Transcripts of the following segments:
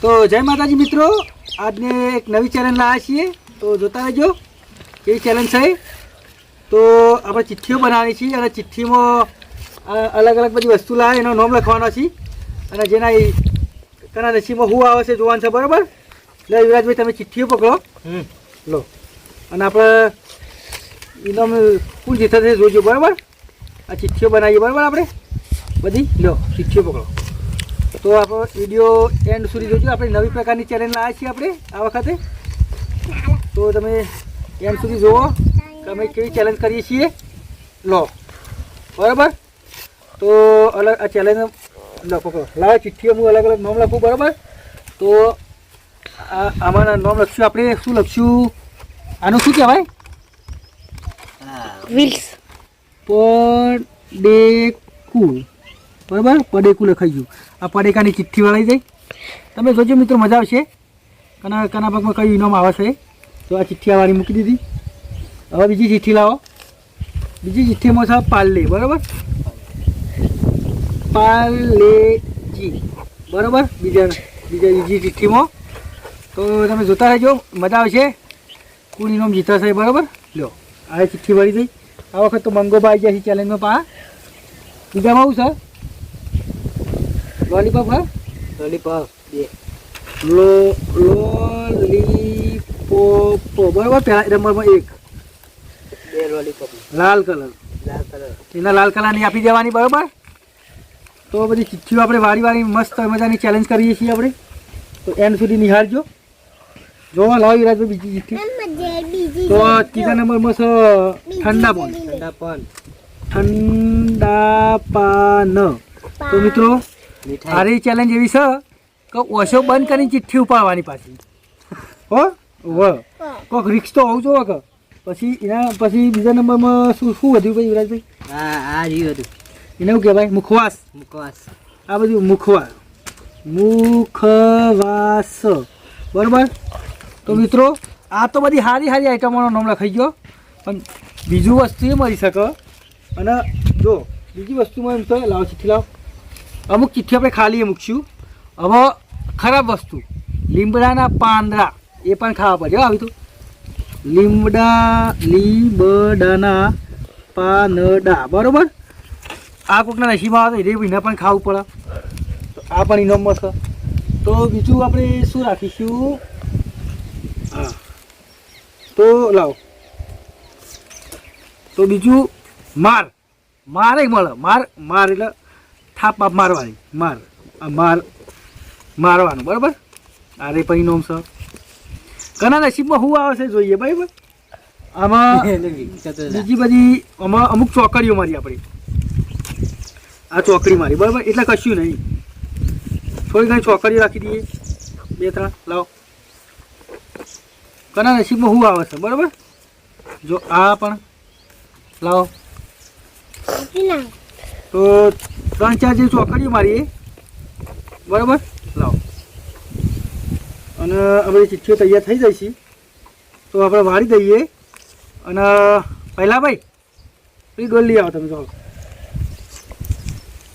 તો જય માતાજી મિત્રો આજને એક નવી ચેલેન્જ લાવ્યા છીએ. તો જોતા રહેજો કેવી ચેલેન્જ છે તો આપણે ચિઠ્ઠીઓ બનાવવાની છીએ અને ચિઠ્ઠીમાં અલગ અલગ બધી વસ્તુ લાવે એનો નોમ લખવાનો છે. અને જેના કના નસીબમાં હું આવે છે જોવાનું છે બરાબર? એટલે યુવરાજભાઈ તમે ચિઠ્ઠીઓ પકડો. લો. અને આપણે ઇનામ કોણ જીતા છે જોજો બરાબર? આ ચિઠ્ઠીઓ બનાવીએ બરાબર આપણે? બધી? લો ચિઠ્ઠીઓ પકડો. તો આપણો વીડિયો એન્ડ સુધી જોજો. આપણે નવી પ્રકારની ચેલેન્જ લાવ્યા છીએ આપણે આ વખતે. તો તમે એન્ડ સુધી જુઓ અમે કેવી ચેલેન્જ કરીએ છીએ? લો. બરાબર? તો અલગ આ ચેલેન્જ લખો લાવે ચિઠ્ઠીઓ હું અલગ અલગ નામ લખું બરાબર? તો આ આમાંના નામ લખશું આપણે. શું લખશું? આનું શું કહેવાય? વિલ્સ પડેકુ બરાબર? પડેકુ લખાઈ ગયું. આ પડેકાની ચિઠ્ઠી વળાઈ જાય. તમે જોજો મિત્રો, મજા આવશે. કના કના ભાગમાં કયું ઇનામ આવે છે તો આ ચિઠ્ઠી આ વાળી મૂકી દીધી. હવે બીજી ચિઠ્ઠી લાવો. બીજી ચિઠ્ઠીમાં છે પાર્લે, બરાબર? પાર્લેજી, બરાબર? બીજા બીજા બીજી ચિઠ્ઠીમાં. તો તમે જોતા રહેજો, મજા આવશે. કોણ ઇનામ સાહેબ બરાબર? લ્યો આ ચિઠ્ઠી વળી ગઈ. આ વખત તો મંગો બાઈ ગયા છે ચેલેન્જમાં પા. બીજામાં આવું છે? લોલીપોપ હા લોલીપોપ બે. લો લોલીપોપ બરાબર પહેલા નંબરમાં એક. બે લોલીપોપ લાલ કલર. લાલ કલર. એના લાલ કલરની આપી દેવાની બરાબર? તો બધી ચિઠ્ઠીઓ આપણે વારી વારી મસ્ત મજાની ચેલેન્જ કરીએ છીએ આપણે. તો એન્ડ સુધી નિહાળજો. જોવા લાવ વિરાજભાઈ બીજી ચિઠ્ઠી. તો ત્રીજા નંબરમાં છે ઠંડા પાન. ઠંડા પણ ઠંડા પાન. તો મિત્રો મીઠાઈ. ચેલેન્જ એવી છે કે ઓછો બંધ કરીને ચિઠ્ઠી ઉપાડવાની પાછી. હો? વ કોક રિક્ષ તો હોવું જોઈએ કે. પછી એના પછી બીજા નંબરમાં શું શું વધ્યું ભાઈ યુવરાજભાઈ? હા આ રહ્યું હતું. એને શું કહેવાય? મુખવાસ. મુખવાસ. આ બધું મુખવાસ. મુખવાસ. બરાબર? તો મિત્રો આ તો બધી સારી સારી આઈટમોનો નામ લખાઈ ગયો. પણ બીજું વસ્તુ એ મળી શકે. અને જો બીજી વસ્તુમાં એમ તો લાવ ચિઠ્ઠી લાવો. અમુક ચિઠ્ઠી આપણે ખાલી મૂકશું. હવે ખરાબ વસ્તુ. લીમડાના પાંદડા, એ પણ ખાવા પડે. આવી તો. લીમડા, લીમડાના પાનડા બરાબર? આ કોકના નસીબમાં આવે તો એ વિના પણ ખાવું પડે. તો આ પણ ઇનામ મસ્ત. તો બીજું આપણે શું રાખીશું? હા. તો લાવો. તો બીજું માર. મારે મળે. માર માર એટલે થાપ બાપ મારવાની. માર. આ માર. મારવાનું. બરાબર? આ રે પણ નોમ સર કના નસીબમાં શું આવે છે જોઈએ બરાબર? આમાં બીજી બધી આમાં અમુક ચોકડીઓ મારી આપણી. આ ચોકડી મારી બરાબર? એટલે કશું નહીં. થોડી ઘણી ચોકડીઓ રાખી દઈએ. બે ત્રણ. લાવો. કના નસીબમાં શું આવે છે બરાબર? જો આ પણ લાવો. તો ત્રણ ચાર જેવી ચોકડીઓ મારીએ. બરાબર? લાવો. અને અમારી ચિઠ્ઠીઓ તૈયાર થઈ જાય છે. તો આપણે વાળી દઈએ. અને પહેલાં ભાઈ પેલી ડોલ લઈ આવો તમે ચાલો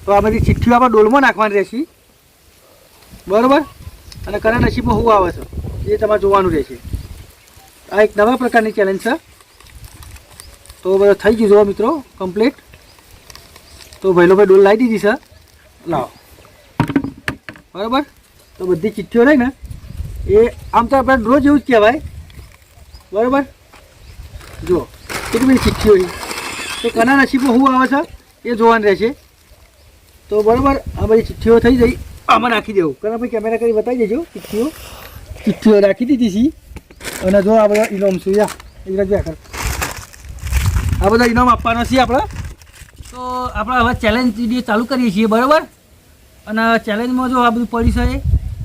તો આ બધી ચિઠ્ઠીઓ આપણે ડોલમાં નાખવાની રહેશે. બરાબર? અને કયા નસીબમાં હું આવે છે. એ તમારે જોવાનું રહેશે. આ એક નવા પ્રકારની ચેલેન્જ છે. તો બધા થઈ ગયું જોવા મિત્રો કમ્પ્લીટ તો ભાઈલો ભાઈ ડોલ લાવી દીધી છે. લાવો. બરાબર? તો બધી ચિઠ્ઠીઓ રહી ને એ આમ તો આપણે રોજ એવું જ કહેવાય. બરાબર? જો કેટલી બધી ચિઠ્ઠીઓ છે. તો કના નસીબમાં શું આવે છે, એ જોવાનું રહેશે. તો બરાબર, આ બધી ચિઠ્ઠીઓ થઈ જઈ આમાં નાખી દેવું. કારણ ભાઈ કેમેરા કરી બતાવી દેજો ચિઠ્ઠીઓ. ચિઠ્ઠીઓ રાખી દીધી છે. અને જો આ બધા ઇનામ છે, યા, એ રાખ્યા આ બધા ઇનામ આપવાના છે આપણે. તો આપણે હવે ચેલેન્જ વીડિયો ચાલુ કરીએ છીએ બરાબર? અને ચેલેન્જમાં જો આ બધું પડી છે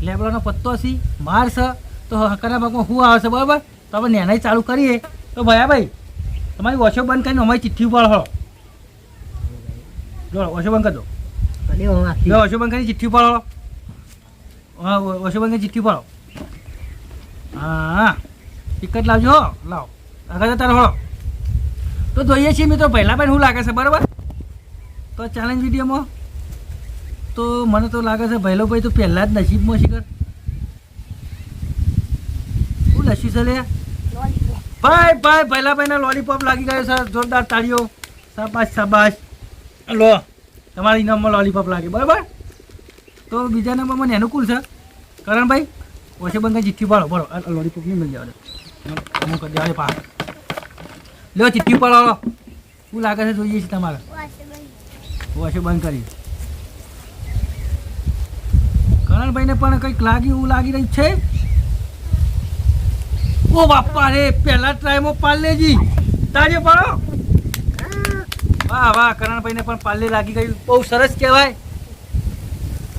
લેબડાનો પત્તો છે માર છે તો હકાના ભાગમાં શું આવે છે બરાબર? તો આપણે નેનાઈ ચાલુ કરીએ. તો ભયા ભાઈ તમારી વોશો બંધ કરીને અમારી ચિઠ્ઠી ઉપર હળો. જો વોશો બંધ કરી દો વોશો બંધ કરીને ચિઠ્ઠી ઉપર હળો. હા વોશો બંધ કરીને ચિઠ્ઠી ઉપર હા ટિકટ લાવજો હો. લાવો. આગળ જતા રહો તો જોઈએ છીએ મિત્રો પહેલાં પણ શું લાગે છે બરાબર? તો ચેલેન્જ વિડીયોમાં? તો મને તો લાગે છે ભાઈ તો પહેલાં જ નસીબમાં શિખર નસીબ છે લે? ભાઈ ભાઈ પહેલા લોલીપોપ લાગી ગયો છે. જોરદાર તાળીઓ. શાબાશ શાબાશ. લો તમારી ઇનામમાં લોલીપોપ લાગે. બરાબર? તો બીજા નંબરમાં મને અનુકૂળ છે. કરણભાઈ ઓછે બંધ ચિઠ્ઠી પાડો બરો લોલીપોપ નહીં મળી જાવ અમુક કરી દેવા પા લ્યો ચિઠ્ઠી પાડો લો શું લાગે છે જોઈએ છે તમારે? ઓછે બંધ કરી. કરણભાઈને પણ કંઈક લાગ્યું એવું લાગી રહ્યું છે? ઓ બાપા રે પહેલા ટ્રાયમાં પાર્લેજી તાજે પાડો. વાહ વાહ કરણભાઈને પણ પાર્લે લાગી ગયું. બહુ સરસ કહેવાય.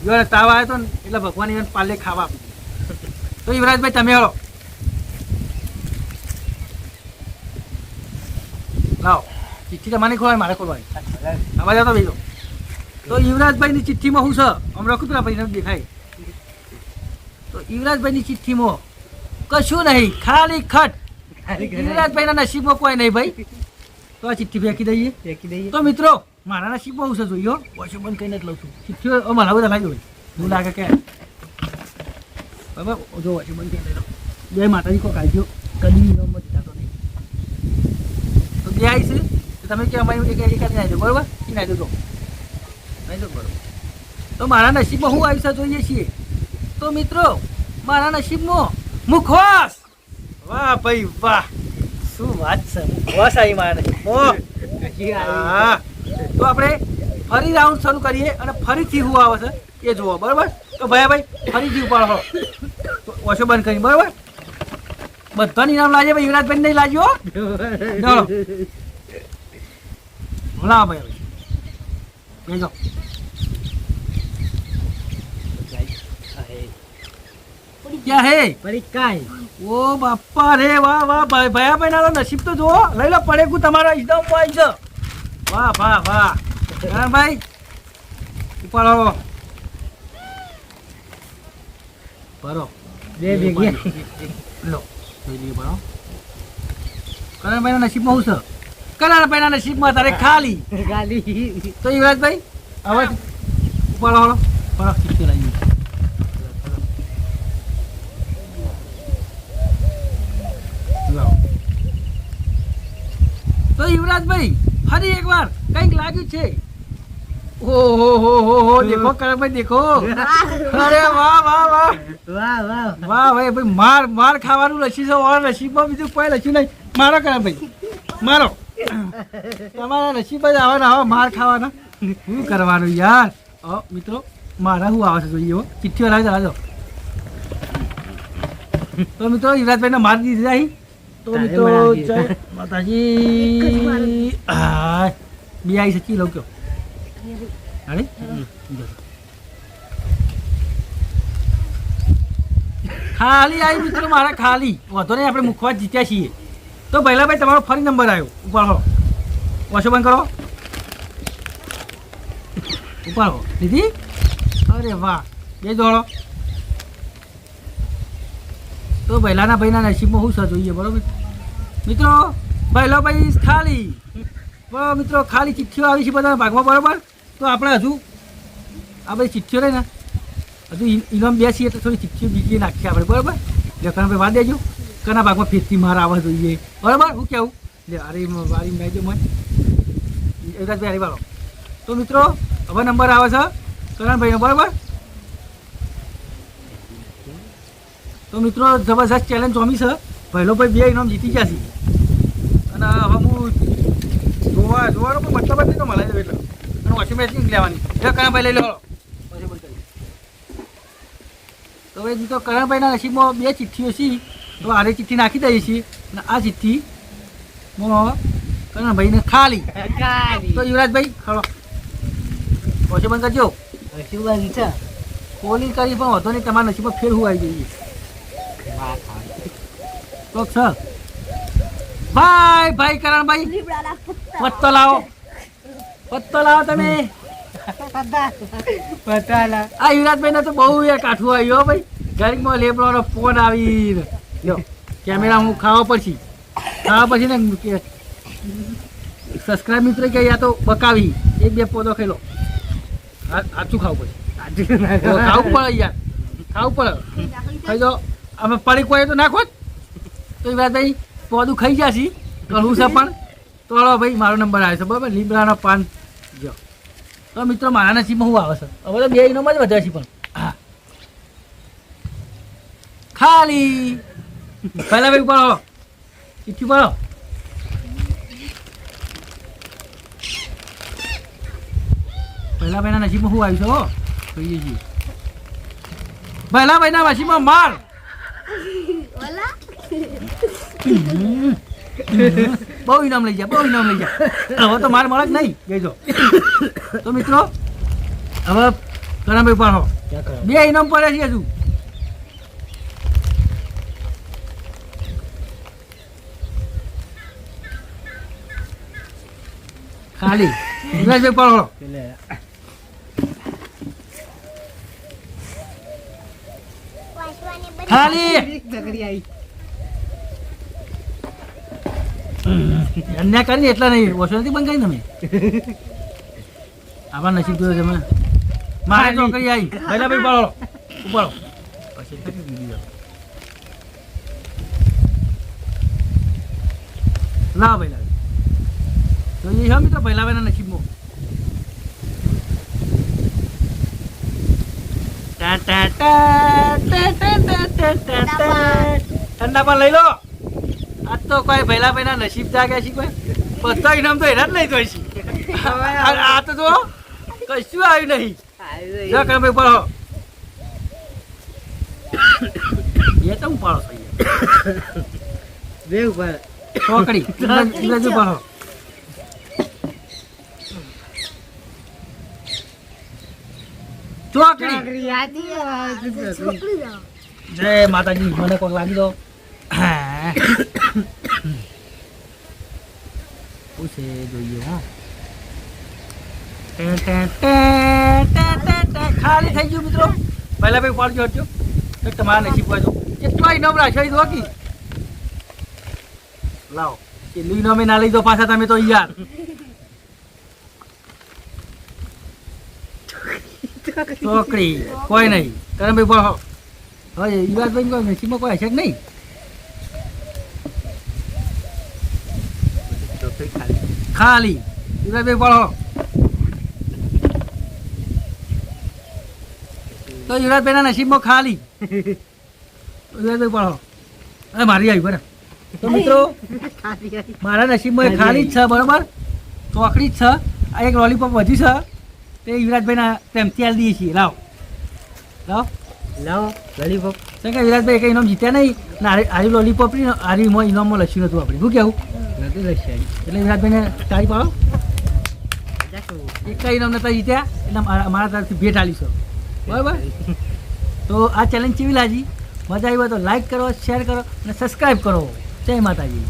જો તાવ આવ્યો હતો ને એટલે ભગવાન એને પાર્લે ખાવા આપી તો યુવરાજભાઈ તમે હળો લાવો. ચીઠી તમારે ખોલવાની મારે ખોલવાની. આવા જાવ તો બીજો. તો યુવરાજભાઈની ચિઠ્ઠીમાં હું છે? હમણાં રખું પેલા ભાઈને દેખાય. તો યુવરાજભાઈની ચિઠ્ઠીમાં કશું નહીં ખાલી ખટ. યુવરાજભાઈના નસીબમાં કોઈ નહીં ભાઈ. તો આ ચિઠ્ઠી ફેંકી દઈએ. ફેંકી દઈએ. તો મિત્રો મારા નસીબમાં હું છે જોયો. વોશિંગ બંધ કરીને જ લઉં છું. ચિઠ્ઠીઓ મારા બધા લાગ્યો હોય. હું લાગે કે બરાબર? જો વોશિંગ બંધ કરીને લઈ જય માતાજી કોઈ કાઢજો કદી નંબર જતો નહીં. તો બે આવી છે. તમે કે અમારી એક એક નાખી દો બરાબર? એ નાખી દો તો મારા નસીબમાં હું આવી જોઈએ છીએ? તો મિત્રો મારા નસીબમાં મુખવાસ! વાહ ભાઈ વાહ. શું વાત છે? મુખવાસ આવી મારા નસીબમાં. હા. તો આપણે ફરી રાઉન્ડ શરૂ કરીએ અને ફરીથી હું આવે છે એ જુઓ બરાબર? તો ભાઈ ભાઈ ફરીથી ઉપાડો. તો ઓછો બંધ કરી બરાબર? બધાને ઇનામ લાગે ભાઈ યુવરાજભાઈ નહીં લાગ્યો ના ચાલો. લાવો ભાઈ હવે. લઈ જાઓ ક્યાં હે? કાંઈ. ઓ બાપા રે વાહ વાહ ભાઈ ભયા ભાઈ નાનો નસીબ તો જુઓ. લઈ લો પડે કુ તમારો એકદમ પાઈ છે. વાહ વાહ વાહ. હા ભાઈ ઉપાડો ભરો. બે ભેગી. લો લઈએ ભરો. કરણભાઈ ના નસીબમાં હું છે? કરણભાઈ ના નસીબમાં તારે ખાલી. ખાલી. તો યુવરાજભાઈ હવે ઉપાડો હળો ચીઠી લાવી લાવો. તો યુવરાજભાઈ ફરી એકવાર કંઈક લાગ્યું છે? ઓહો હો હો હો દેખો કરણભાઈ દેખો. અરે વાહ વાહ વાહ. વાહ વાહ. વાહ ભાઈ ભાઈ માર માર ખાવાનું લસી છે ઓર નસીબમાં બીજું કોઈ લસ્યું નહીં. મારો કરે ભાઈ મારો. તમારા નસીબ જ આવવાના માર ખાવાના. શું કરવાનું યાર? ઓ મિત્રો મારા શું આવે છે જોઈએ હો. ચિઠ્ઠીઓ લાવી દો તો મિત્રો યુવરાજભાઈને મારી દીધી અહીં. તો તારે મિત્રો જય માતાજી હા બે આવી શકી લઉં કયો અરે ખાલી આવી મિત્રો મારા ખાલી વાંધો નહીં આપણે મુખવા જીત્યા છીએ તો ભાઈ તમારો ફરી નંબર આવ્યો ઉપાડો ઓછો બંધ કરો ઉપાડો દીદી અરે વાહ બે દોડો તો પહેલાના ભાઈના નસીબમાં શું છે જોઈએ બરોબર મિત્રો ભાઈ ખાલી બરાબર મિત્રો, ખાલી ચિઠ્ઠીઓ આવી છે બધા ભાગમાં, બરોબર? તો આપણે હજુ આ બધી ચિઠ્ઠીઓ રહી ને હજુ ઇનામ બે છીએ તો થોડી ચિઠ્ઠીઓ બીજી નાખીએ આપણે, બરાબર? લે કના ભાઈ વાત દેજો. કના ભાગમાં ફેરથી માર આવવા જોઈએ. બરાબર? હું કેવું? લે, અરે નાઈ દો મને યુવરાજભાઈ બે વાળો. તો મિત્રો, હવે નંબર આવે છે કરણભાઈનો બરાબર? તો મિત્રો, જબરજસ્ત ચેલેન્જ જોમી છે. પહેલો ભાઈ બે ઇનામ જીતી ગયા છે. અને હવે હું જોવા જોવાનો કોઈ મતલબ જ નહીં તો મળે એટલે. અને વોશિંગ મશીન લેવાની. એટલે ભાઈ લઈ લો. તો બંધ તો કરણભાઈના નસીબમાં બે ચિઠ્ઠીઓ છે. તો આરે ચિઠ્ઠી નાખી દઈએ છીએ. અને આ ચિઠ્ઠી માં કરણભાઈને ખાલી. તો યુવરાજભાઈ ખડો પછી બંધ કરજો. છે. કોલિંગ કરી પણ વધો નહીં તમારા નસીબમાં ફેર હું આવી જઈએ. ખાલી. તો છ? ભાઈ ભાઈ કરણભાઈ પત્તો લાવો. પત્તો લાવો તમે. પતાલા આ યુવરાજભાઈ તો બહુ યાર કાઠું આવ્યું ભાઈ. ઘરમાં લેબડવાનો ફોન આવી લો કેમેરા હું ખાવા પછી ખાવા પછી ને સબસ્ક્રાઇબ મિત્ર કે યા તો બકાવી. એક બે પોદો ખાઈ લો. આ- આછું ખાવું પડે ખાવું પડે યાર. ખાવું પડે. ખાઈ દો અમે પડી કોઈ તો નાખો જ. તો ભાઈ પોદું ખાઈ જશે છી કળવું છે પણ. તો હળો ભાઈ, મારો નંબર આવે છે, બરાબર? લીમડાનો પાન. જો. તો મિત્રો, મારા નસીબમાં હું આવે છે? હવે તો બે ઇનોમાં જ વધ્યા છે પણ. હા. ખાલી. પહેલા ભાઈ ઉપાડો. ચિઠ્ઠી ઉપાડો. પહેલા ભાઈના નસીબમાં હું આવ્યું છે, હો? જોઈએ છીએ. પહેલા ભાઈના નસીબમાં માર. બહુ ઇનામ લઈ જા બહુ ઇનામ લઈ જા. હવે તો માર મળક નહીં. ગઈ તો મિત્રો હવે ઘણા ભાઈ ઉપાડો બે ઇનામ પડે છે હજુ. ખાલી. પડો પેલે ખાલી. આવી. અન્યાય કરીને એટલા નહીં. ઓછો નથી બંધ કરી તમે આવા નસીબ જોયો તમે મારે નોકરી આવી. પહેલા ભાઈ પાડો ઉપાડો. પછી લાવ ભાઈ લાવ. તો એ હા મિત્રો પહેલા ભાઈના નસીબમાં ઠંડા પણ લઈ લો. આજ તો કોઈ પહેલા પહેલા નસીબ જાગ્યા છે કોઈ. બધા ઇનામ તો એના જ લઈ જોઈ છે આ તો જો કશું આવ્યું નહીં. જો ભાઈ પડો એ તો હું પાડો થઈ બે ઉપર ચોકડી. ઇંગ્રજી પાડો ચોકડી. જય માતાજી મને કોક લાગી દો. હા પૂછે જોઈએ હા ખાલી થઈ ગયું મિત્રો. પહેલા ભાઈ ફોન જોડજો તમારા નસીબ હોય તો કેટલાય નવરા છે ધોકી લાવો કેટલી નમે ના લઈ દો પાછા તમે તો યાર ચોકડી. કોઈ નહીં તમે ભાઈ હા એ વાત ભાઈ નસીબમાં કોઈ હશે કે નહીં. ખાલી. યુવરાજભાઈ પડો. તો યુવરાજભાઈના નસીબમાં ખાલી. યુવરાજભાઈ પડો. અરે મારી આવી બરાબર. તો મિત્રો મારા નસીબમાં ખાલી જ છે બરાબર? ચોકડી જ છે. આ એક લોલીપોપ વધી છે. તે યુવરાજભાઈના પ્રેમથી આલી દઈએ છીએ. લાવ. લાવ. લાવ લોલીપોપ કેમ કે વિરાટભાઈ કઈ ઇનામ જીત્યા નહીં? ને હારી લોલીપોપની આરી ઇનામમાં લખ્યું નતું આપણે. શું કેવું નથી લક્ષાઈ એટલે વિરાટભાઈને તારી એક કઈ અમને જીત્યા, એટલે મારા તરફથી ભેટ આલીશું બરાબર? તો આ ચેલેન્જ કેવી લાગી? મજા આવી હોય તો લાઈક કરો શેર કરો અને સબસ્ક્રાઈબ કરો. જય માતાજી.